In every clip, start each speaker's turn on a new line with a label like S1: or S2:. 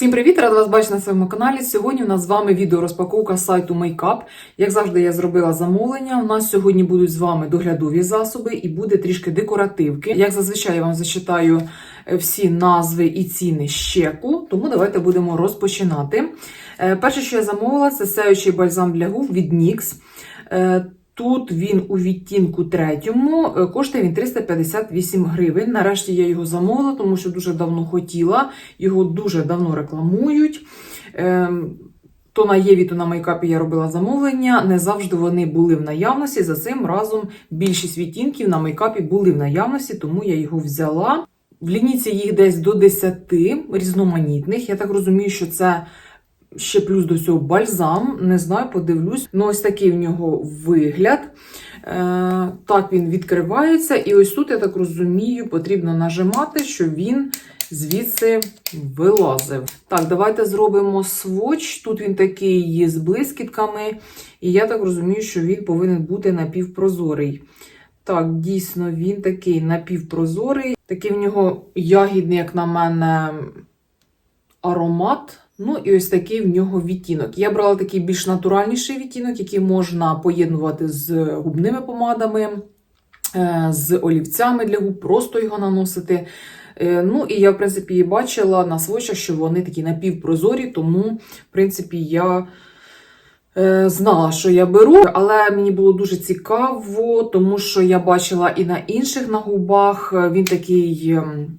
S1: Всім привіт! Рада вас бачити на своєму каналі. Сьогодні у нас з вами відео розпаковка сайту Makeup. Як завжди, я зробила замовлення. У нас сьогодні будуть з вами доглядові засоби і буде трішки декоративки. Як зазвичай я вам зачитаю е, всі назви і ціни щеку, тому давайте будемо розпочинати. Е, Перше, що я замовила, це сяючий бальзам для губ від NYX. Тут він у відтінку третьому, е, коштує він 358 гривень. Нарешті я його замовила, тому що дуже давно хотіла. Його дуже давно рекламують. Ем, То на Єві, то на мейкапі я робила замовлення. Не завжди вони були в наявності. За цим разом більшість відтінків на мейкапі були в наявності, тому я його взяла. В лінійці їх десь до 10 різноманітних. Я так розумію, що це ще плюс до цього бальзам. Не знаю, подивлюсь. Ну, ось такий в нього вигляд. Е, так він відкривається. І ось тут, я так розумію, потрібно нажимати, щоб він звідси вилазив. Так, давайте зробимо своч. Тут він такий є з блискітками. І я так розумію, що він повинен бути напівпрозорий. Так, дійсно, він такий напівпрозорий. Такий в нього ягідний, як на мене, аромат. Ну, і ось такий в нього відтінок. Я брала такий більш натуральніший відтінок, який можна поєднувати з губними помадами, е, з олівцями для губ, просто його наносити. Е, Ну, і я, в принципі, бачила на свочах, що вони такі напівпрозорі, тому, в принципі, я. Е, Знала, що я беру, але мені було дуже цікаво, тому що я бачила і на інших на губах. Він такий, ем,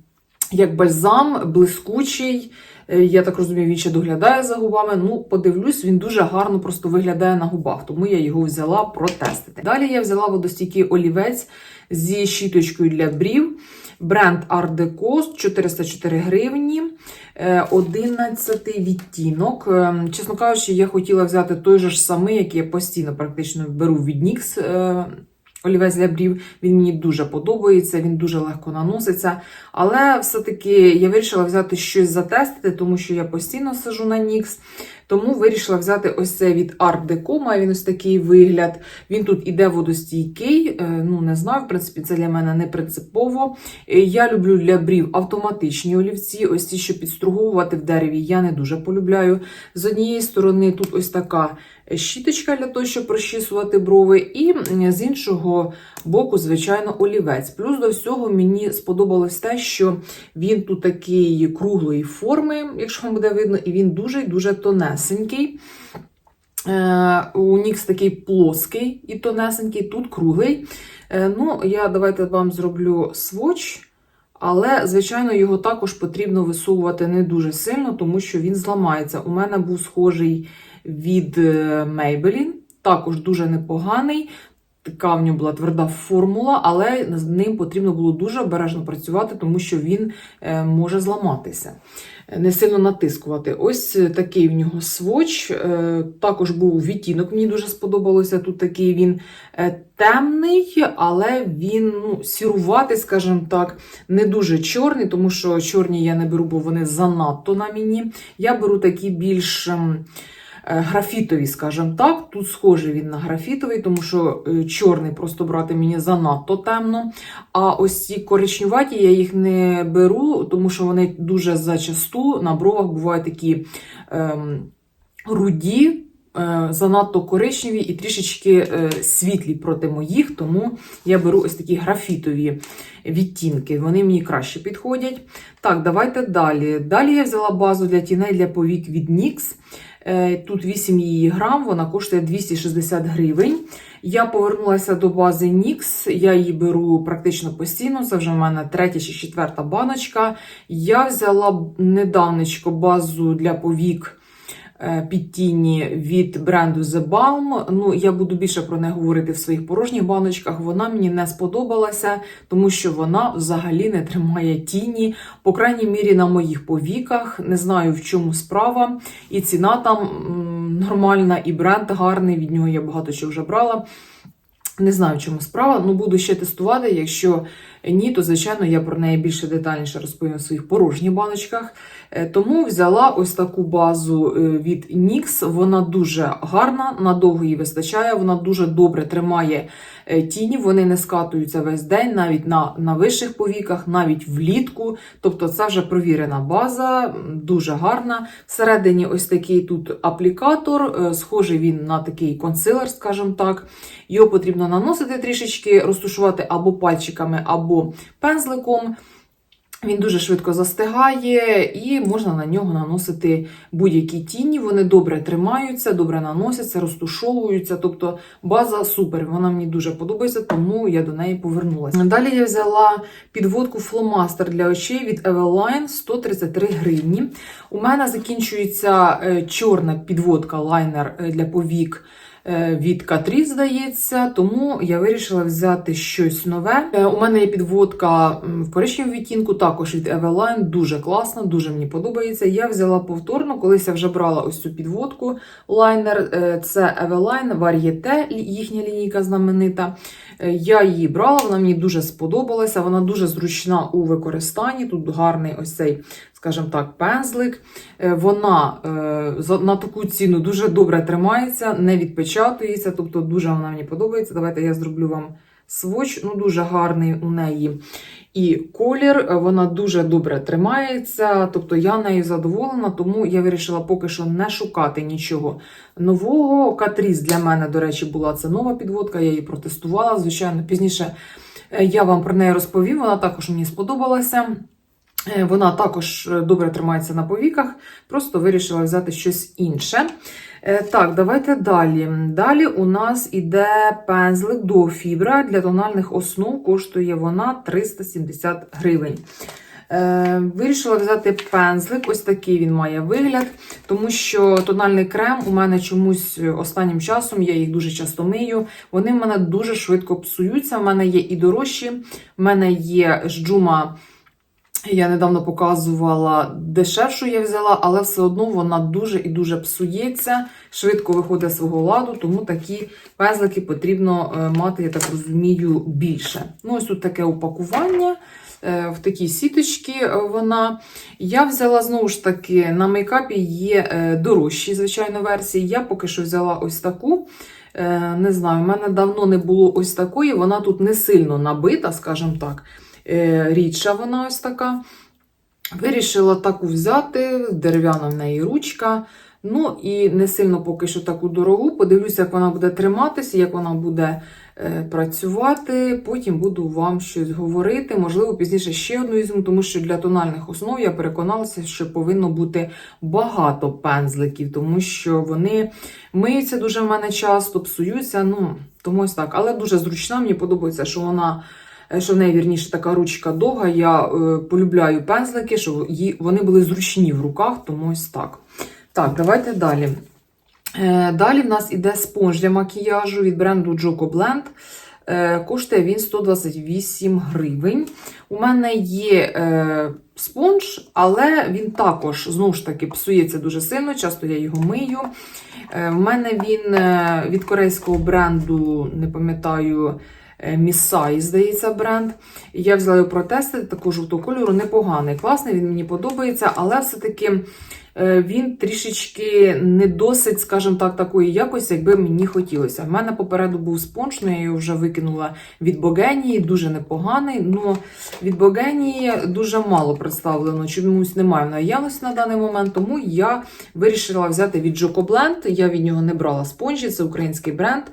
S1: як бальзам, блискучий. Е, Я так розумію, він ще доглядає за губами. Ну, подивлюсь, він дуже гарно просто виглядає на губах, тому я його взяла протестити. Далі я взяла водостійкий олівець зі щіточкою для брів. Бренд Art Deco 404 гривні, е, 11 відтінок. Е, Чесно кажучи, я хотіла взяти той же ж самий, який я постійно практично беру від NYX. Олівець для брів, він мені дуже подобається, він дуже легко наноситься. Але все-таки я вирішила взяти щось затестити, тому що я постійно сижу на NYX. Тому вирішила взяти ось це від Art Deco, має він ось такий вигляд. Він тут іде водостійкий. е, Ну, не знаю, в принципі, це для мене не принципово. Е, Я люблю для брів автоматичні олівці. Ось ті, що підструговувати в дереві, я не дуже полюбляю. З однієї сторони, тут ось така щіточка для того, щоб розчісувати брови, і з іншого боку, звичайно, олівець. Плюс до всього мені сподобалось те, що він тут такий круглої форми, якщо вам буде видно, і він дуже дуже тонесенький. Е, У Нікс такий плоский і тонесенький, тут круглий. Е, Ну, я давайте вам зроблю своч. Але, звичайно, його також потрібно висовувати не дуже сильно, тому що він зламається. У мене був схожий від е, Maybelline, також дуже непоганий. Така в нього була тверда формула, але з ним потрібно було дуже обережно працювати, тому що він може зламатися. Не сильно натискувати. Ось е, такий в нього своч. Е, Також був відтінок, мені дуже сподобалося. Тут такий він е, темний, але він ну, сіруватий, скажімо так, не дуже чорний, тому що чорні я не беру, бо вони занадто на мені. Я беру такі більш. Е, Графітові, скажімо так, тут схожий він на графітовий, тому що е, чорний просто брати мені занадто темно. А ось ці коричневаті я їх не беру, тому що вони дуже зачасту на бровах бувають такі ем, руді, е, занадто коричневі і трішечки світлі проти моїх, тому я беру ось такі графітові відтінки. Вони мені краще підходять. Так, давайте далі. Далі я взяла базу для тіней для повік від NYX. Е, Тут 8 її грам, вона коштує 260 гривень. Я повернулася до бази NYX, я її беру практично постійно, це вже в мене третя чи четверта баночка. Я взяла недавнечко базу для повік е, під тіні від бренду The Balm. Ну, я буду більше про неї говорити в своїх порожніх баночках. Вона мені не сподобалася, тому що вона взагалі не тримає тіні, по крайній мірі на моїх повіках. Не знаю, в чому справа. І ціна там нормальна, і бренд гарний. Від нього я багато чого вже брала. Не знаю, в чому справа. Ну, буду ще тестувати. Якщо ні, то звичайно я про неї більше детальніше розповім у своїх порожніх баночках. Е, Тому взяла ось таку базу е, від NYX. Вона дуже гарна, надовго її вистачає. Вона дуже добре тримає е, тіні. Вони не скатуються весь день, навіть на, на вищих повіках, навіть влітку. Тобто, це вже провірена база, дуже гарна. Всередині ось такий тут аплікатор, схожий він на такий консилер, скажімо так. Його потрібно наносити трішечки, розтушувати або пальчиками, або пензликом. Він дуже швидко застигає, і можна на нього наносити будь-які тіні. Вони добре тримаються, добре наносяться, розтушовуються. Тобто база супер. Вона мені дуже подобається, тому я до неї повернулася. Далі я взяла підводку фломастер для очей від Eveline 133 гривні. У мене закінчується е, чорна підводка лайнер е, для повік від Catrice, здається, тому я вирішила взяти щось нове. Е, У мене є підводка в коричневому відтінку, також від Eveline, дуже класна, дуже мені подобається. Я взяла повторно, колись я вже брала ось цю підводку лайнер. Е, Це Eveline Varieté, їхня лінійка знаменита. Е, Я її брала, вона мені дуже сподобалася. Вона дуже зручна у використанні. Тут гарний ось цей, скажімо так, пензлик. Е, Вона е, на таку ціну дуже добре тримається, не відпечатується, тобто дуже вона мені подобається. Давайте я зроблю вам своч. Ну, дуже гарний у неї. І колір, е, вона дуже добре тримається, тобто я нею задоволена, тому я вирішила поки що не шукати нічого нового. Катріс для мене, до речі, була це нова підводка, я її протестувала. Звичайно, пізніше я вам про неї розповім. Вона також мені сподобалася. Е, Вона також е, добре тримається на повіках, просто вирішила взяти щось інше. Е, Так, давайте далі. Далі у нас іде пензлик до фібра для тональних основ. Коштує вона 370 гривень. Вирішила взяти пензлик, ось такий він має вигляд, тому що тональний крем у мене чомусь останнім часом, я їх дуже часто мию, вони в мене дуже швидко псуються. У мене є і дорожчі, в мене є жджума. Я недавно показувала дешевшу я взяла, але все одно вона дуже і дуже псується, швидко виходить з свого ладу, тому такі пензлики потрібно е, мати, я так розумію, більше. Ну, ось тут таке упакування. е, В такій сіточці е, вона. Я взяла знову ж таки на мейкапі є дорожчі, звичайно, версії. Я поки що взяла ось таку. Не знаю, в мене давно не було ось такої. Вона тут не сильно набита, скажімо так. Е, Рідша вона ось така. Вирішила таку взяти, дерев'яна в неї ручка. Ну і не сильно поки що таку дорогу. Подивлюся, як вона буде триматися, як вона буде е, працювати. Потім буду вам щось говорити. Можливо, пізніше ще одну візьму, тому що для тональних основ я переконалася, що повинно бути багато пензликів, тому що вони миються дуже в мене часто, псуються. Ну, тому ось так. Але дуже зручна, мені подобається, що вона. Е, Що в неї вірніше така ручка довга. Я е, полюбляю пензлики, щоб вони були зручні в руках, тому ось так. Так, давайте далі. Е, Далі в нас іде спонж для макіяжу від бренду Joko Blend. Коштує він 128 гривень. У мене є спонж, але він також, знову ж таки, псується дуже сильно, часто я його мию. В мене він від корейського бренду, не пам'ятаю, Місай, здається, бренд. Я взяла його протестити, такого жовтого кольору, непоганий, класний, він мені подобається, але все-таки е, він трішечки не досить, скажімо так, такої якості, якби мені хотілося. В мене попереду був спонж, ну, я його вже викинула від Богенії, дуже непоганий. Ну, від Богенії дуже мало представлено, чомусь немає в наявності на даний момент, тому я вирішила взяти від Blend. Я від нього не брала спонжі, це український бренд.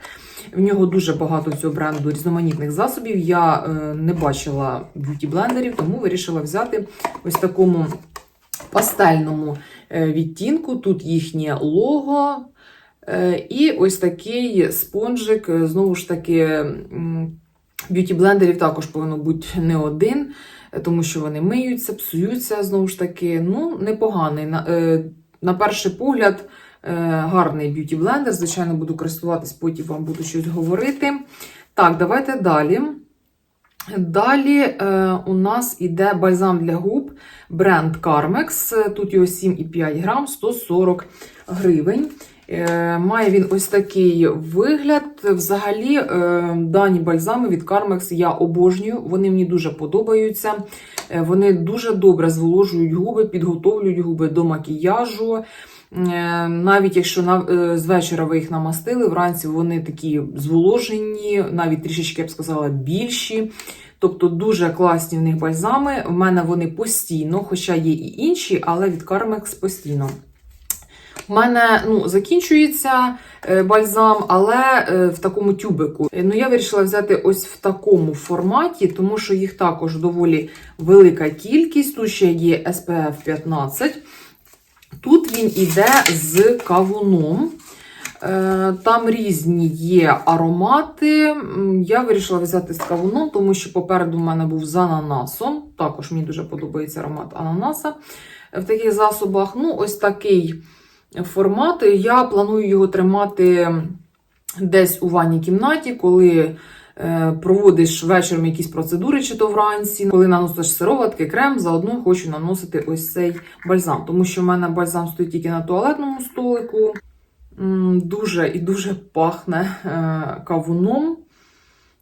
S1: В нього дуже багато цього бренду різноманітних засобів. Я е, не бачила б'юті-блендерів, тому вирішила взяти ось такому пастельному е, відтінку. Тут їхнє лого. Е, і ось такий спонжик, е, знову ж таки, б'юті-блендерів також повинно бути не один, тому що вони миються, псуються, знову ж таки. Ну, непоганий. На, перший погляд, гарний б'юті-блендер. Звичайно, буду користуватись, потім вам буду щось говорити. Так, давайте далі. Далі у нас іде бальзам для губ бренд Carmex. Тут його 7,5 грам, 140 гривень. Е, Має він ось такий вигляд. Взагалі, е, дані бальзами від Carmex я обожнюю. Вони мені дуже подобаються. Е, Вони дуже добре зволожують губи, підготовлюють губи до макіяжу. Навіть якщо з вечора ви їх намастили, вранці вони такі зволожені, навіть трішечки, я б сказала, більші. Тобто дуже класні в них бальзами. В мене вони постійно, хоча є і інші, але від Carmex постійно. У мене ну, закінчується е, бальзам, але е, в такому тюбику. Е, Ну, я вирішила взяти ось в такому форматі, тому що їх також доволі велика кількість. Тут ще є SPF 15. Тут він іде з кавуном. Е, Там різні є аромати. Я вирішила взяти з кавуном, тому що попереду в мене був з ананасом. Також мені дуже подобається аромат ананаса в таких засобах. Ну, ось такий формат. Я планую його тримати десь у ванній кімнаті, коли е, проводиш вечором якісь процедури, чи то вранці, коли наносиш сироватки, крем, заодно хочу наносити ось цей бальзам, тому що в мене бальзам стоїть тільки на туалетному столику. Дуже і дуже пахне е, кавуном.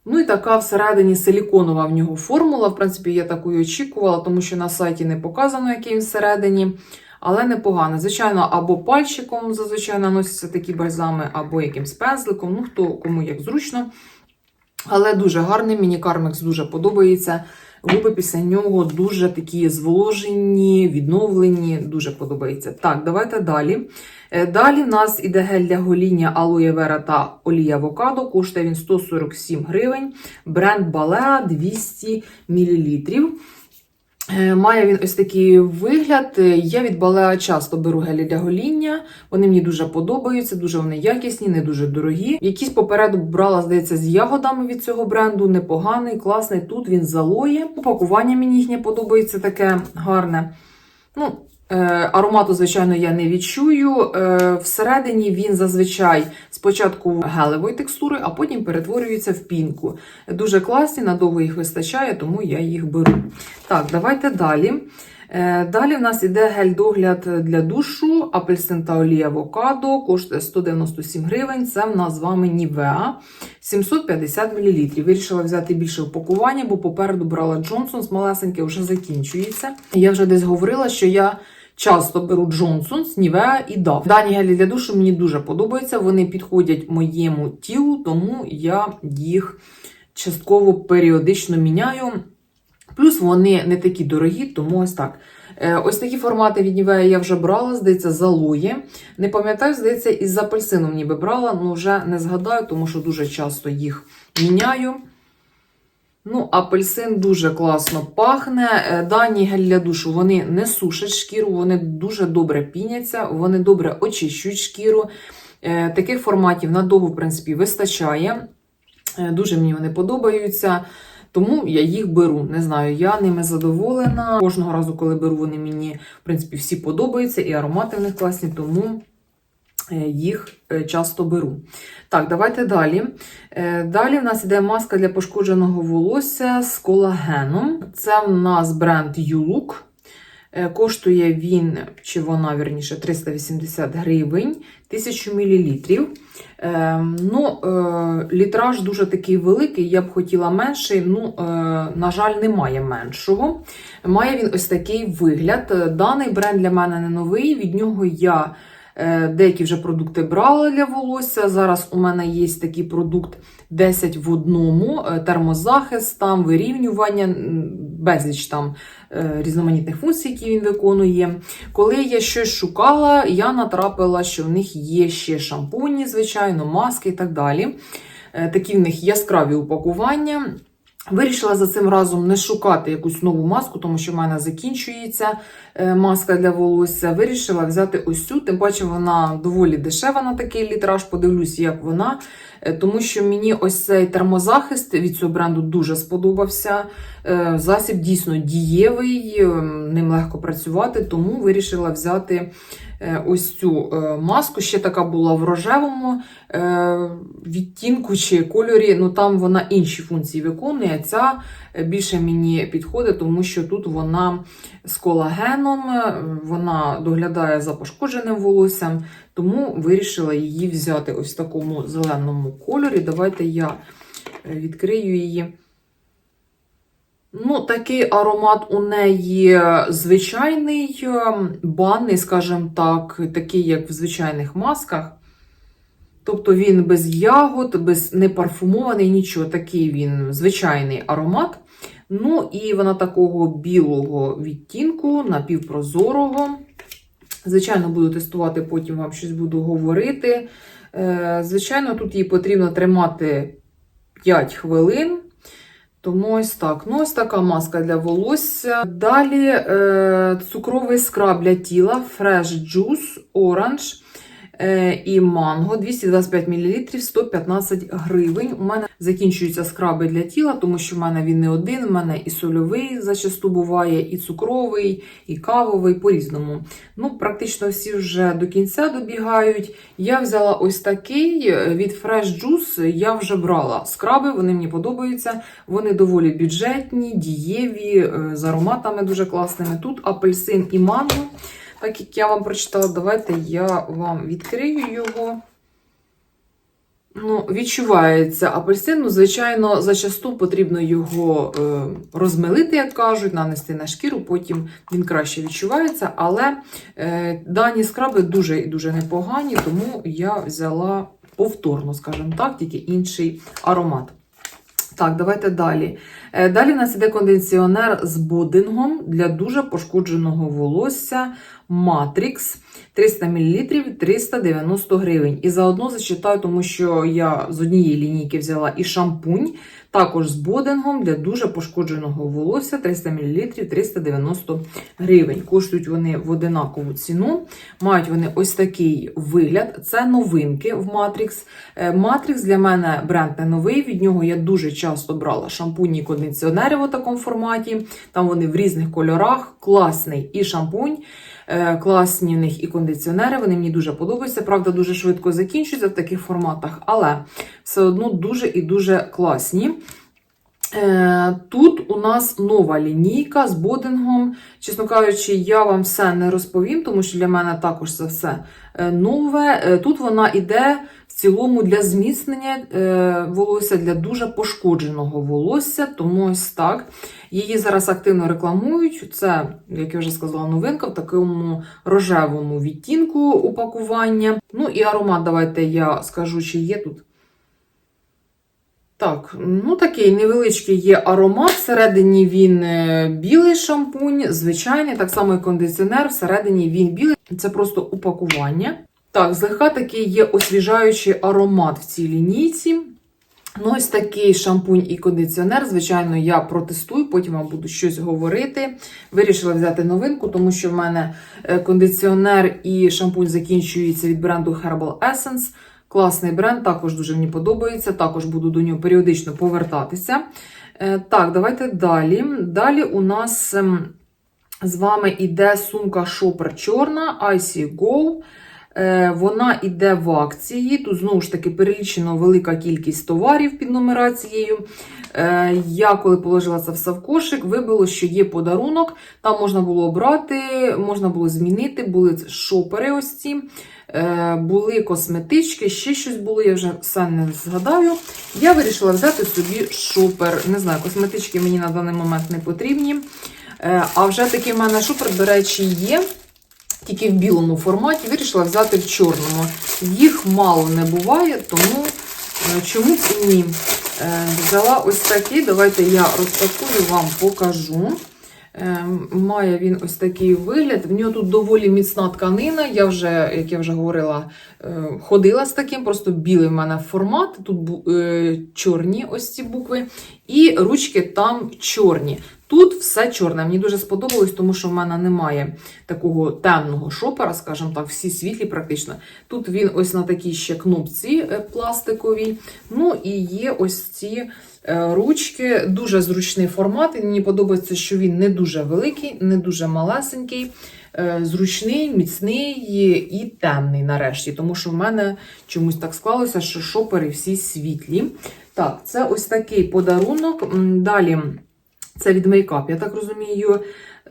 S1: Ну і така всередині силіконова в нього формула. В принципі, я таку і очікувала, тому що на сайті не показано, який він всередині. Але непогано. Звичайно, або пальчиком зазвичай наносяться такі бальзами, або якимсь пензликом, ну хто кому як зручно. Але дуже гарний, мені Кармекс дуже подобається. Губи після нього дуже такі зволожені, відновлені, дуже подобається. Так, давайте далі. Е, Далі в нас іде гель для гоління алоє вера та олія авокадо. Коштує він 147 гривень. Бренд Балеа 200 мл. Е, Має він ось такий вигляд. Е, Я від Балеа часто беру гелі для гоління. Вони мені дуже подобаються, дуже вони якісні, не дуже дорогі. Якісь попереду брала, здається, з ягодами від цього бренду. Непоганий, класний. Тут він залоє. Упакування мені їхнє подобається таке гарне. Ну, аромату, звичайно, я не відчую. Е, всередині він зазвичай спочатку гелевої текстури, а потім перетворюється в пінку. Дуже класні, надовго їх вистачає, тому я їх беру. Так, давайте далі. Е, Далі в нас іде гель-догляд для душу, апельсин та олія авокадо, коштує 197 гривень. Це в нас з вами Нівеа 750 мл. Вирішила взяти більше упакування, бо попереду брала Джонсонс, малесеньке вже закінчується. Я вже десь говорила, що я часто беру Джонсонс, Нівеа і Дав. Дані гелі для душу мені дуже подобаються. Вони підходять моєму тілу, тому я їх частково періодично міняю. Плюс вони не такі дорогі, тому ось так. Е, Ось такі формати від Nivea я вже брала, здається, залоє. Не пам'ятаю, здається, із апельсином ніби брала, але вже не згадаю, тому що дуже часто їх міняю. Ну, апельсин дуже класно пахне. Е, Дані гель для душу вони не сушать шкіру, вони дуже добре піняться, вони добре очищують шкіру. Е, Таких форматів надовго, в принципі, вистачає. Е, Дуже мені вони подобаються. Тому я їх беру. Не знаю, я ними задоволена. Кожного разу, коли беру, вони мені, в принципі, всі подобаються, і аромати в них класні, тому їх е, часто беру. Так, давайте далі. Е, Далі в нас іде маска для пошкодженого волосся з колагеном. Це в нас бренд. Е, Коштує він, чи вона, вірніше, 380 гривень, 1000 мл. Е, ну, е, літраж дуже такий великий, я б хотіла менший. Ну, е, на жаль, немає меншого. Має він ось такий вигляд. Е, Даний бренд для мене не новий. Від нього я е, деякі вже продукти брала для волосся. Зараз у мене є такий продукт 10 в одному, е, термозахист, там вирівнювання, безліч там е, різноманітних функцій, які він виконує. Коли я щось шукала, я натрапила, що в них є ще шампуні, звичайно, маски і так далі. Е, Такі в них яскраві упакування. Вирішила за цим разом не шукати якусь нову маску, тому що в мене закінчується е, маска для волосся. Вирішила взяти ось цю, тим паче вона доволі дешева на такий літраж. Подивлюсь, як вона. Е, Тому що мені ось цей термозахист від цього бренду дуже сподобався. Е, Засіб дійсно дієвий, е, ним легко працювати, тому вирішила взяти ось цю е, маску. Ще така була в рожевому е, відтінку чи кольорі. Ну там вона інші функції виконує. Ця е, більше мені підходить, тому що тут вона з колагеном, е, вона доглядає за пошкодженим волоссям, тому вирішила її взяти ось в такому зеленому кольорі. Давайте я е, відкрию її. Ну, такий аромат у неї звичайний, е, банний, скажімо так, такий, як в звичайних масках. Тобто він без ягод, без не парфумований, нічого. Такий він звичайний аромат. Ну, і вона такого білого відтінку, напівпрозорого. Звичайно, буду тестувати, потім вам щось буду говорити. Е, Звичайно, тут її потрібно тримати 5 хвилин. Тому ось так. Ну, ось така маска для волосся. Далі е, цукровий скраб для тіла Fresh Juice Orange і манго 225 мл 115 гривень. У мене закінчуються скраби для тіла, тому що в мене він не один. У мене і сольовий зачасту буває, і цукровий, і кавовий по-різному. Ну, практично всі вже до кінця добігають. Я взяла ось такий е, від Fresh Juice. Я вже брала скраби, вони мені подобаються. Вони доволі бюджетні, дієві, е, з ароматами дуже класними. Тут апельсин і манго. Так як я вам прочитала, давайте я вам відкрию його. Ну, відчувається апельсин. Ну, звичайно, зачасту потрібно його е, розмилити, як кажуть, нанести на шкіру, потім він краще відчувається. Але е, дані скраби дуже і дуже непогані, тому я взяла повторно, скажімо так, тільки інший аромат. Так, давайте далі. Е, Далі у нас іде кондиціонер з бодингом для дуже пошкодженого волосся Matrix 300 мл 390 гривень. І заодно зачитаю, тому що я з однієї лінійки взяла і шампунь, також з бодингом для дуже пошкодженого волосся 300 мл 390 гривень. Коштують вони в одинакову ціну. Мають вони ось такий вигляд. Це новинки в Matrix. Е, Matrix для мене бренд не новий. Від нього я дуже часто брала шампуні і кондиціонери в такому форматі. Там вони в різних кольорах. Класний і шампунь. Е, Класні в них і кондиціонери, вони мені дуже подобаються. Правда, дуже швидко закінчуються в таких форматах, але все одно дуже і дуже класні. Е, Тут у нас нова лінійка з бодингом. Чесно кажучи, я вам все не розповім, тому що для мене також це все е, нове. Е, Тут вона йде в цілому для зміцнення волосся, для дуже пошкодженого волосся, тому ось так. Її зараз активно рекламують. Це, як я вже сказала, новинка в такому рожевому відтінку упакування. Ну і аромат, давайте я скажу, чи є тут. Так, ну такий невеличкий є аромат. Всередині він е, білий шампунь, звичайний, так само і кондиціонер. Всередині він білий. Це просто упакування. Так, злегка такий є освіжаючий аромат в цій лінійці. Ну, ось такий шампунь і кондиціонер. Звичайно, я протестую, потім вам буду щось говорити. Вирішила взяти новинку, тому що в мене е, кондиціонер і шампунь закінчується від бренду Herbal Essence. Класний бренд, також дуже мені подобається. Також буду до нього періодично повертатися. Е, Так, давайте далі. Далі у нас ем, з вами іде сумка Shopper чорна Icy Go. Е, Вона йде в акції. Тут знову ж таки перелічено велика кількість товарів під нумерацією. Е, Я коли положила це все в кошик, вибило, що є подарунок. Там можна було обрати, можна було змінити, були шопери ось ці. Е, Були косметички, ще щось було, я вже все не згадаю. Я вирішила взяти собі шопер. Не знаю, косметички мені на даний момент не потрібні. Е, А вже такий в мене шопер, до речі, є. Тільки в білому форматі, вирішила взяти в чорному. Їх мало не буває, тому е, чому і ні. Взяла ось такий, давайте я розпакую, вам покажу. Е, Має він ось такий вигляд. В нього тут доволі міцна тканина. Я вже, як я вже говорила, е, ходила з таким, просто білий в мене формат. Тут е, чорні ось ці букви, і ручки там чорні. Тут все чорне. Мені дуже сподобалось, тому що в мене немає такого темного шопера, скажімо так, всі світлі практично. Тут він ось на такій ще кнопці е, пластиковій. Ну і є ось ці е, ручки, дуже зручний формат. І мені подобається, що він не дуже великий, не дуже малесенький. е, зручний, міцний і темний нарешті, тому що в мене чомусь так склалося, що шопери всі світлі. Так, це ось такий подарунок. Далі це від мейкап, я так розумію.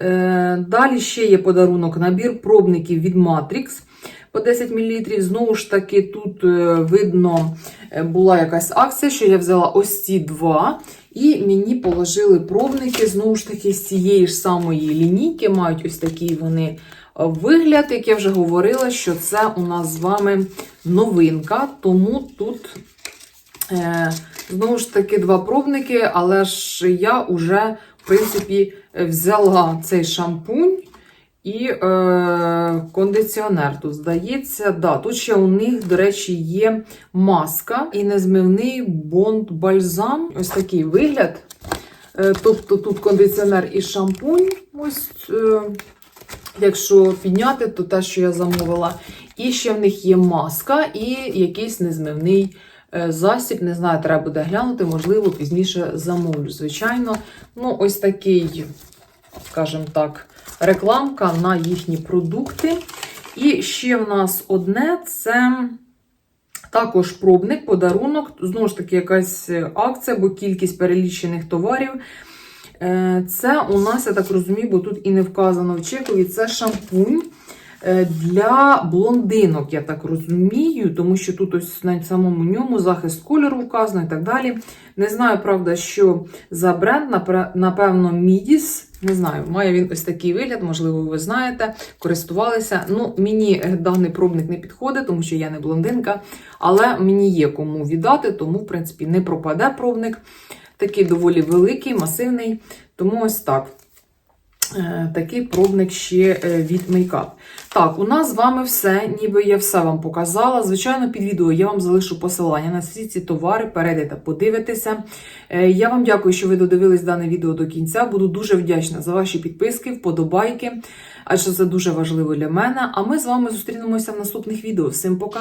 S1: Е, Далі ще є подарунок набір пробників від Matrix по 10 мл. Знову ж таки, тут е, видно, е, була якась акція, що я взяла ось ці два. І мені положили пробники, знову ж таки, з цієї ж самої лінійки. Мають ось такий вони вигляд, як я вже говорила, що це у нас з вами новинка. Тому тут знову ж таки два пробники, але ж я вже, в принципі, взяла цей шампунь. І е, кондиціонер тут здається. Да, тут ще у них, до речі, є маска і незмивний бонд бальзам. Ось такий вигляд. Е, тобто тут кондиціонер і шампунь. Ось, е, якщо підняти, то те, що я замовила. І ще в них є маска і якийсь незмивний е, засіб. Не знаю, треба буде глянути, можливо, пізніше замовлю. Звичайно. Ну, ось такий, скажімо так рекламка на їхні продукти. І ще в нас одне це також пробник, подарунок. Знову ж таки, якась акція, бо кількість перелічених товарів. Е, Це у нас, я так розумію, бо тут і не вказано в чекові, це шампунь е, для блондинок, я так розумію, тому що тут ось на самому ньому захист кольору вказано і так далі. Не знаю, правда, що за бренд, напевно, Midis. Не знаю, має він ось такий вигляд, можливо, ви знаєте, користувалися. Ну, мені е, даний пробник не підходить, тому що я не блондинка, але мені є кому віддати, тому, в принципі, не пропаде пробник. Такий доволі великий, масивний. Тому ось так. Е, Такий пробник ще е, від мейкап. Так, у нас з вами все, ніби я все вам показала. Звичайно, під відео я вам залишу посилання на всі ці товари, перейдете, подивитеся. Е, Я вам дякую, що ви додивились дане відео до кінця. Буду дуже вдячна за ваші підписки, вподобайки, адже це дуже важливо для мене. А ми з вами зустрінемося в наступних відео. Всім пока!